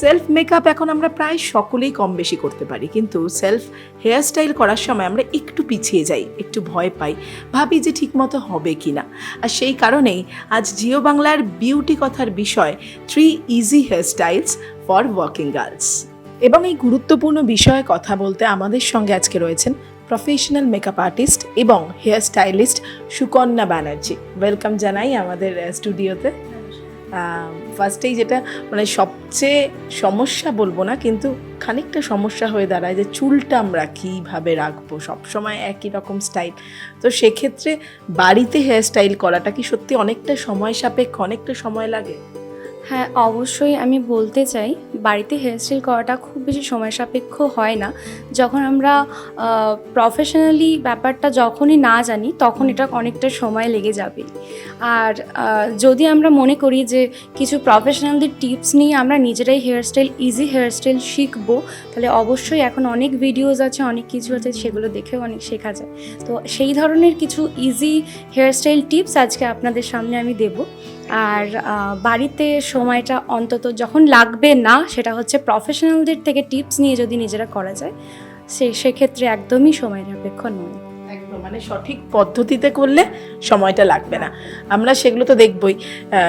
Self makeup এখন আমরা প্রায় সকলেই কম বেশি করতে পারি, কিন্তু সেলফ হেয়ার স্টাইল করার সময় আমরা একটু পিছিয়ে যাই, একটু ভয় পাই, ভাবি যে ঠিকমতো হবে কি না আর সেই কারণেই আজ জিও বাংলার বিউটি কথার বিষয় three easy hairstyles for working girls এবং এই গুরুত্বপূর্ণ বিষয়ে কথা বলতে আমাদের সঙ্গে আজকে রয়েছেন প্রফেশনাল মেকআপ আর্টিস্ট এবং hair stylist Sukanya Banerjee. Welcome জানাই আমাদের স্টুডিওতে ফার্স্টেই যেটা মানে সবচেয়ে সমস্যা বলব না, কিন্তু খানিকটা সমস্যা হয়ে দাঁড়ায় যে চুলটা আমরা কীভাবে রাখব, সবসময় একই রকম স্টাইল তো সেক্ষেত্রে বাড়িতে হেয়ার স্টাইল করাটা কি সত্যি অনেকটা সময় সাপেক্ষ, অনেকটা সময় লাগে? হ্যাঁ অবশ্যই আমি বলতে চাই, বাড়িতে হেয়ারস্টাইল করাটা খুব বেশি সময় সাপেক্ষ হয় না। যখন আমরা প্রফেশনালি ব্যাপারটা যখনই না জানি, তখন এটা অনেকটা সময় লেগে যাবে। আর যদি আমরা মনে করি যে কিছু প্রফেশনালদের টিপস নিয়ে আমরা নিজেরাই হেয়ারস্টাইল ইজি হেয়ারস্টাইল শিখব, তাহলে অবশ্যই এখন অনেক ভিডিওস আছে, অনেক কিছু আছে, সেগুলো দেখেও অনেক শেখা যায়। তো সেই ধরনের কিছু ইজি হেয়ারস্টাইল টিপস আজকে আপনাদের সামনে আমি দেবো। আর বাড়িতে সময়টা অন্তত যখন লাগবে না সেটা হচ্ছে প্রফেশনালদের থেকে টিপস নিয়ে যদি নিজেরা করা যায় সে সেক্ষেত্রে একদমই সময় সাপেক্ষ নয়। একদম মানে সঠিক পদ্ধতিতে করলে সময়টা লাগবে না। আমরা সেগুলো তো দেখবই।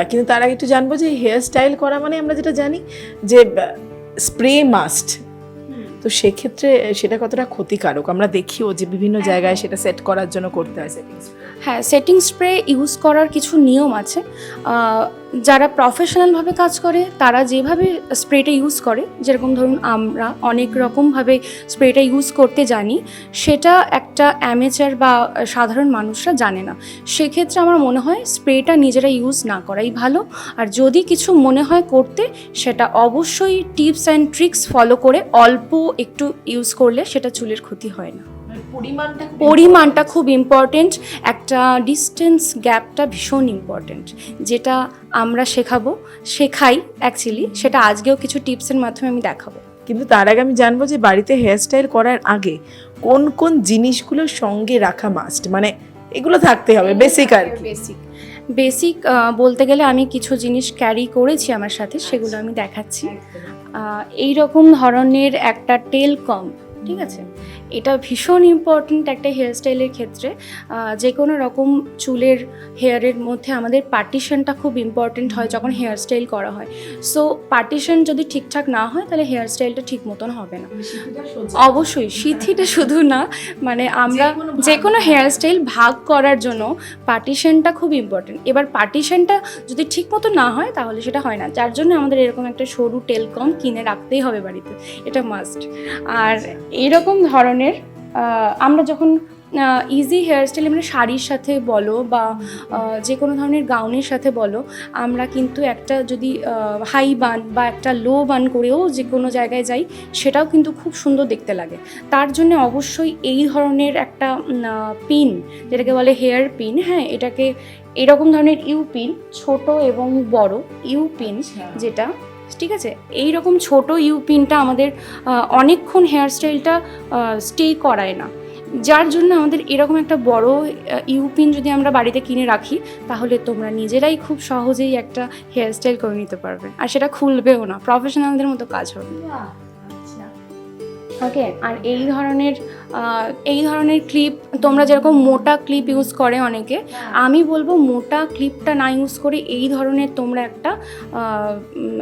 কিন্তু তার আগে একটু জানব যে হেয়ার স্টাইল করা মানে আমরা যেটা জানি যে স্প্রে মাস্ট তো সেক্ষেত্রে সেটা কতটা ক্ষতিকারক? আমরা দেখিও যে বিভিন্ন জায়গায় সেটা সেট করার জন্য করতে হয় সেটিংস হ্যাঁ সেটিং স্প্রে ইউজ করার কিছু নিয়ম আছে। যারা প্রফেশনালভাবে কাজ করে, তারা যেভাবে স্প্রেটা ইউজ করে, যেরকম ধরুন আমরা অনেক রকমভাবে স্প্রেটা ইউজ করতে জানি, সেটা একটা অ্যামেচার বা সাধারণ মানুষরা জানে না। সেক্ষেত্রে আমার মনে হয় স্প্রেটা নিজেরা ইউজ না করাই ভালো। আর যদি কিছু মনে হয় করতে, সেটা অবশ্যই টিপস অ্যান্ড ট্রিক্স ফলো করে অল্প একটু ইউজ করলে সেটা চুলের ক্ষতি হয় না। পরিমাণটা পরিমাণটা খুব ইম্পর্টেন্ট একটা ডিস্টেন্স গ্যাপটা ভীষণ ইম্পর্টেন্ট যেটা আমরা শেখাবো শেখাই অ্যাকচুয়ালি সেটা আজকেও কিছু টিপসের মাধ্যমে আমি দেখাবো। কিন্তু তার আগে আমি জানব যে বাড়িতে হেয়ার স্টাইল করার আগে কোন কোন জিনিসগুলো সঙ্গে রাখা মাস্ট মানে এগুলো থাকতে হবে বেসিক আর কি। বেসিক বেসিক বলতে গেলে আমি কিছু জিনিস ক্যারি করেছি আমার সাথে সেগুলো আমি দেখাচ্ছি। এই রকম ধরনের একটা টেল কম ঠিক আছে? এটা ভীষণ ইম্পর্ট্যান্ট একটা হেয়ারস্টাইলের ক্ষেত্রে। যে কোনো রকম চুলের হেয়ারের মধ্যে আমাদের পার্টিশনটা খুব ইম্পর্ট্যান্ট হয় যখন হেয়ারস্টাইল করা হয়। সো পার্টিশন যদি ঠিকঠাক না হয় তাহলে হেয়ারস্টাইলটা ঠিক মতন হবে না। অবশ্যই সিথিটা শুধু না মানে আমরা যে কোনো হেয়ারস্টাইল ভাগ করার জন্য পার্টিশনটা খুব ইম্পর্টেন্ট এবার পার্টিশনটা যদি ঠিক মতো না হয় তাহলে সেটা হয় না। যার জন্য আমাদের এরকম একটা সরু টেলকম কিনে রাখতেই হবে বাড়িতে। এটা মাস্ট আর এইরকম ধরনের আহ, আমরা যখন ইজি হেয়ারস্টাইল মানে শাড়ির সাথে বলো বা যে কোনো ধরনের গাউনের সাথে বলো আমরা কিন্তু একটা যদি হাই বান বা একটা লো বান করেও যে কোনো জায়গায় যাই সেটাও কিন্তু খুব সুন্দর দেখতে লাগে। তার জন্য অবশ্যই এই ধরনের একটা পিন যেটাকে বলে হেয়ার পিন হ্যাঁ এটাকে এরকম ধরনের ইউ পিন ছোট এবং বড় ইউ পিন যেটা ঠিক আছে? এই রকম ছোট ইউ পিনটা আমাদের অনেকক্ষণ হেয়ারস্টাইলটা স্টে করায় না। যার জন্য আমাদের এরকম একটা বড় ইউপিন যদি আমরা বাড়িতে কিনে রাখি তাহলে তোমরা নিজেরাই খুব সহজেই একটা হেয়ারস্টাইল করে নিতে পারবে। আর সেটা খুলবেও না। প্রফেশনালদের মতো কাজ হবে ওকে আর এই ধরনের এই ধরনের ক্লিপ তোমরা যেরকম মোটা ক্লিপ ইউজ করে অনেকে আমি বলব মোটা ক্লিপটা না ইউজ করে এই ধরনের তোমরা একটা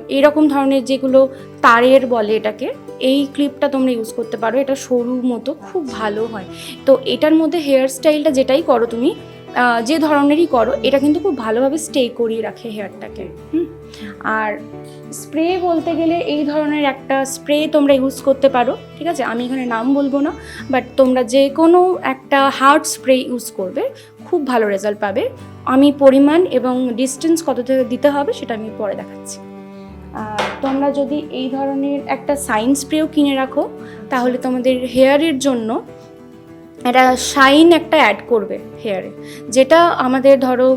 এরকম ধরনের যেগুলো তারের বলে এটাকে এই ক্লিপটা তোমরা ইউজ করতে পারো। এটা সরু মতো খুব ভালো হয়। তো এটার মধ্যে হেয়ার স্টাইলটা যেটাই করো তুমি যে ধরনেরই করো, এটা কিন্তু খুব ভালোভাবে স্টে করিয়ে রাখে হেয়ারটাকে হুম? আর স্প্রে বলতে গেলে এই ধরনের একটা স্প্রে তোমরা ইউজ করতে পারো, ঠিক আছে? আমি এখানে নাম বলব না বাট তোমরা যে কোনো একটা হার্ড স্প্রে ইউজ করবে, খুব ভালো রেজাল্ট পাবে। আমি পরিমাণ এবং ডিস্টেন্স কত থেকে দিতে হবে সেটা আমি পরে দেখাচ্ছি। তোমরা যদি এই ধরনের একটা সাইন স্প্রেও কিনে রাখো, তাহলে তোমাদের হেয়ারের জন্য একটা শাইন একটা অ্যাড করবে হেয়ারে যেটা আমাদের ধরো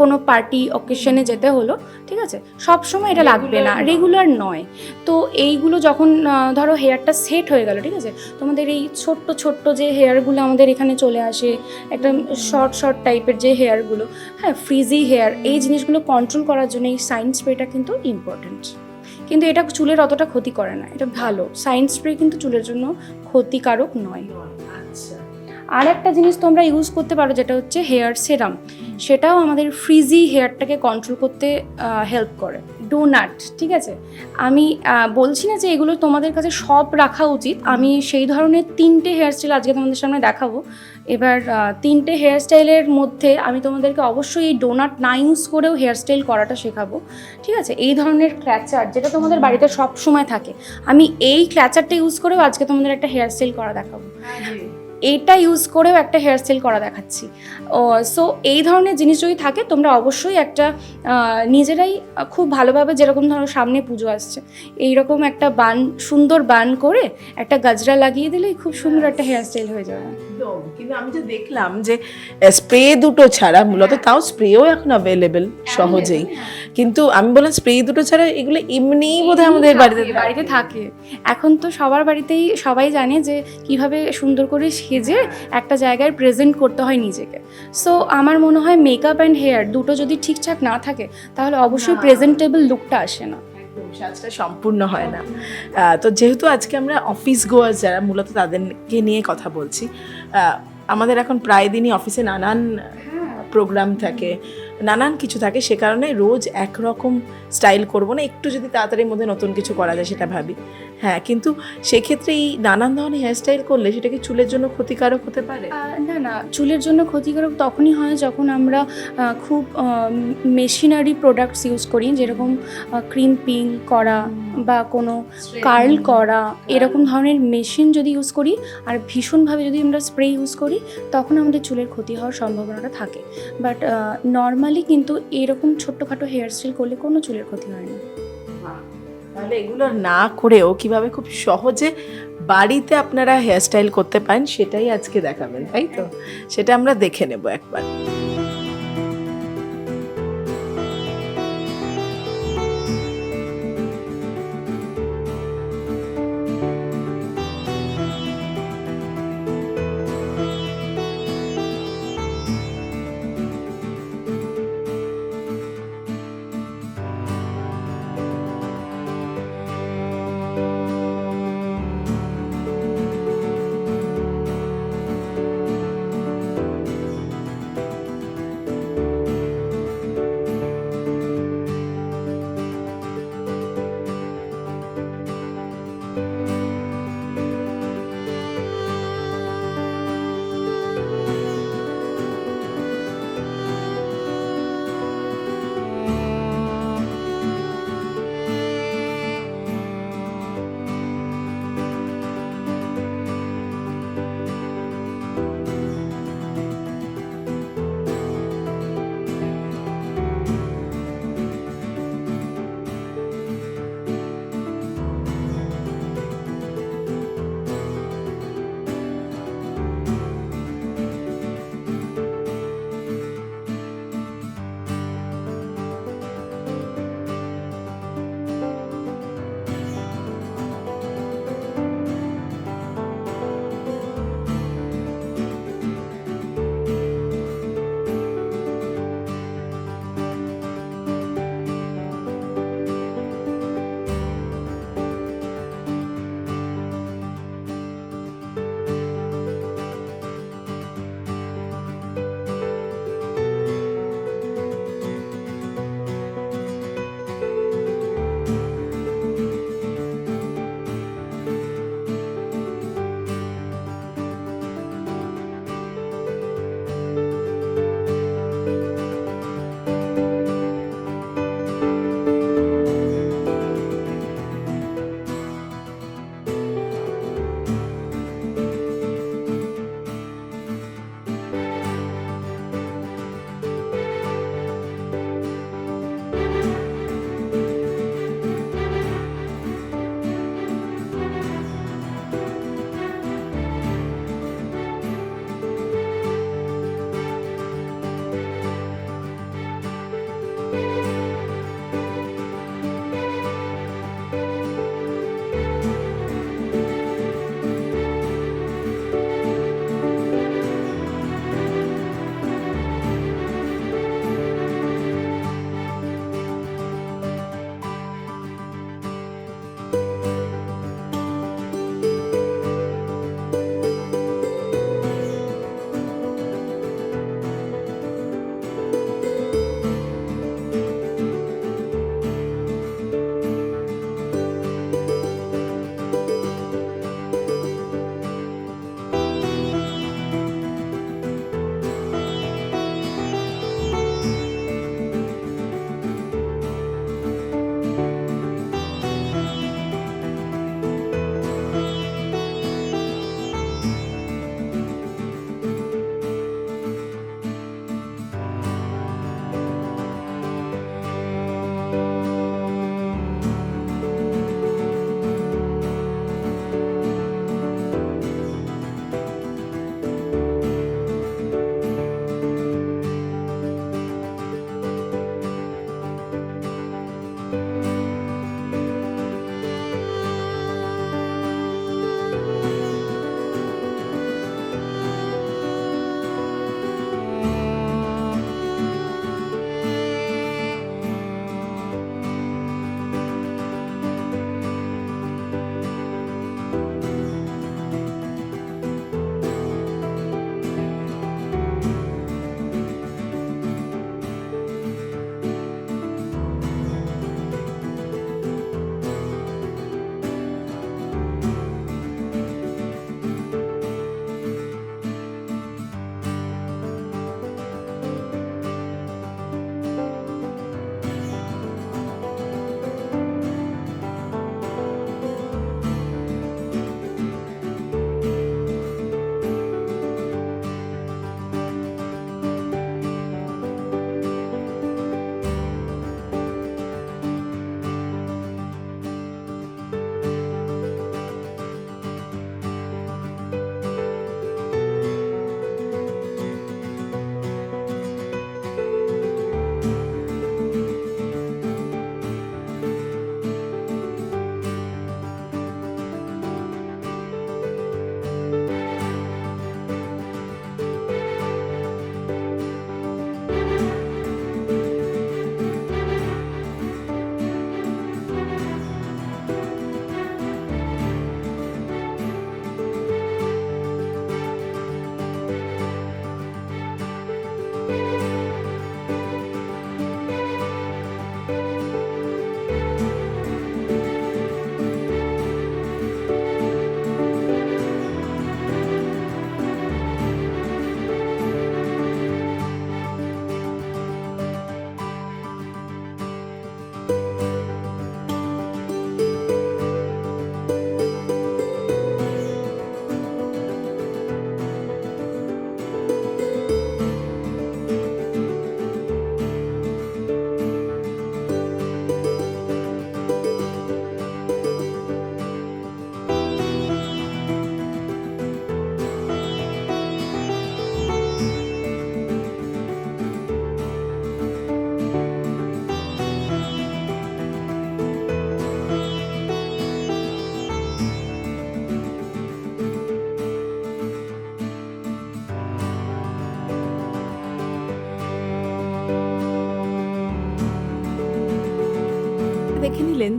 কোনো পার্টি অকেশনে যেতে হলো ঠিক আছে? সব সময় এটা লাগবে না রেগুলার নয়। তো এইগুলো যখন ধরো হেয়ারটা সেট হয়ে গেল ঠিক আছে? তোমাদের এই ছোট্ট ছোট্ট যে হেয়ারগুলো আমাদের এখানে চলে আসে একটা শর্ট শর্ট টাইপের যে হেয়ারগুলো হ্যাঁ ফ্রিজি হেয়ার এই জিনিসগুলো কন্ট্রোল করার জন্য এই সাইন স্প্রেটা কিন্তু ইম্পর্ট্যান্ট কিন্তু এটা চুলের অতটা ক্ষতি করে না এটা ভালো। সাইন স্প্রে কিন্তু চুলের জন্য ক্ষতিকারক নয়। আচ্ছা। আর একটা জিনিস তোমরা ইউজ করতে পারো যেটা হচ্ছে হেয়ার সেরাম। সেটাও আমাদের ফ্রিজি হেয়ারটাকে কন্ট্রোল করতে হেল্প করে। ডোনাট ঠিক আছে? আমি বলছি না যে এগুলো তোমাদের কাছে সব রাখা উচিত। আমি সেই ধরনের তিনটে হেয়ার স্টাইল আজকে তোমাদের সামনে দেখাবো। এবার তিনটে হেয়ার স্টাইলের মধ্যে আমি তোমাদেরকে অবশ্যই এই ডোনাট না ইউজ করেও হেয়ার স্টাইল করাটা শেখাবো। ঠিক আছে? এই ধরনের ক্ল্যাচার যেটা তোমাদের বাড়িতে সব সময় থাকে। আমি এই ক্ল্যাচারটা ইউজ করেও আজকে তোমাদের একটা হেয়ার স্টাইল করা দেখাবো। এইটা ইউজ করেও একটা হেয়ার স্টাইল করা দেখাচ্ছি। সো এই ধরনের জিনিস যদি থাকে তোমরা অবশ্যই একটা নিজেরাই খুব ভালোভাবে যেরকম ধরো সামনে পুজো আসছে এইরকম একটা বান সুন্দর বান করে একটা গাজরা লাগিয়ে দিলেই খুব সুন্দর একটা হেয়ার স্টাইল হয়ে যাবে। একদম কিন্তু আমি যে দেখলাম যে স্প্রে দুটো ছাড়া মূলত তাও স্প্রেও এখন অ্যাভেলেবেল সহজেই। কিন্তু আমি বললাম স্প্রে দুটো ছাড়া এগুলো এমনিই বোধহয় আমাদের বাড়িতে বাড়িতে থাকে। এখন তো সবার বাড়িতেই সবাই জানে যে কীভাবে সুন্দর করে সেজে একটা জায়গায় প্রেজেন্ট করতে হয় নিজেকে। সো আমার মনে হয় মেকআপ অ্যান্ড হেয়ার দুটো যদি ঠিকঠাক না থাকে তাহলে অবশ্যই প্রেজেন্টেবল লুকটা আসে না। সাজটা সম্পূর্ণ হয় না। তো যেহেতু আজকে আমরা অফিস গোয়ার যারা মূলত তাদেরকে নিয়ে কথা বলছি আমাদের এখন প্রায় দিনই অফিসে নানান প্রোগ্রাম থাকে। নানান কিছু থাকে সে কারণে রোজ একরকম স্টাইল করব না। একটু যদি তাড়াতাড়ির মধ্যে নতুন কিছু করা যায় সেটা ভাবি। হ্যাঁ কিন্তু সেক্ষেত্রে এই নানান ধরনের হেয়ারস্টাইল করলে সেটা কি চুলের জন্য ক্ষতিকারক হতে পারে? না না চুলের জন্য ক্ষতিকারক তখনই হয় যখন আমরা খুব মেশিনারি প্রোডাক্টস ইউজ করি যেরকম ক্রিম ক্রিম্পিং করা বা কোনো কার্ল করা এরকম ধরনের মেশিন যদি ইউজ করি আর ভীষণভাবে যদি আমরা স্প্রে ইউজ করি তখন আমাদের চুলের ক্ষতি হওয়ার সম্ভাবনাটা থাকে। বাট নর্মালি কিন্তু এরকম ছোট্টখাটো হেয়ার স্টাইল করলে কোনো চুলের ক্ষতি হয় না। তাহলে এগুলো না করেও কীভাবে খুব সহজে বাড়িতে আপনারা হেয়ার স্টাইল করতে পারেন সেটাই আজকে দেখাবেন, তাই তো? সেটা আমরা দেখে নেব একবার।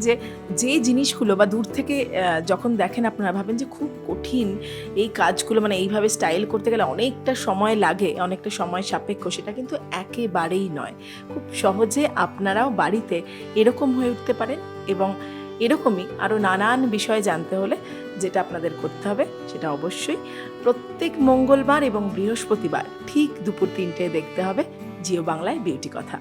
যে যে জিনিসগুলো বা দূর থেকে যখন দেখেন আপনারা ভাবেন যে খুব কঠিন এই কাজগুলো মানে এইভাবে স্টাইল করতে গেলে অনেকটা সময় লাগে, অনেকটা সময় সাপেক্ষ, সেটা কিন্তু একেবারেই নয়। খুব সহজে আপনারাও বাড়িতে এরকম হয়ে উঠতে পারেন এবং এরকমই আরও নানান বিষয় জানতে হলে যেটা আপনাদের করতে হবে সেটা অবশ্যই প্রত্যেক মঙ্গলবার এবং বৃহস্পতিবার ঠিক দুপুর তিনটে দেখতে হবে। জিও বাংলায় বিউটি কথা।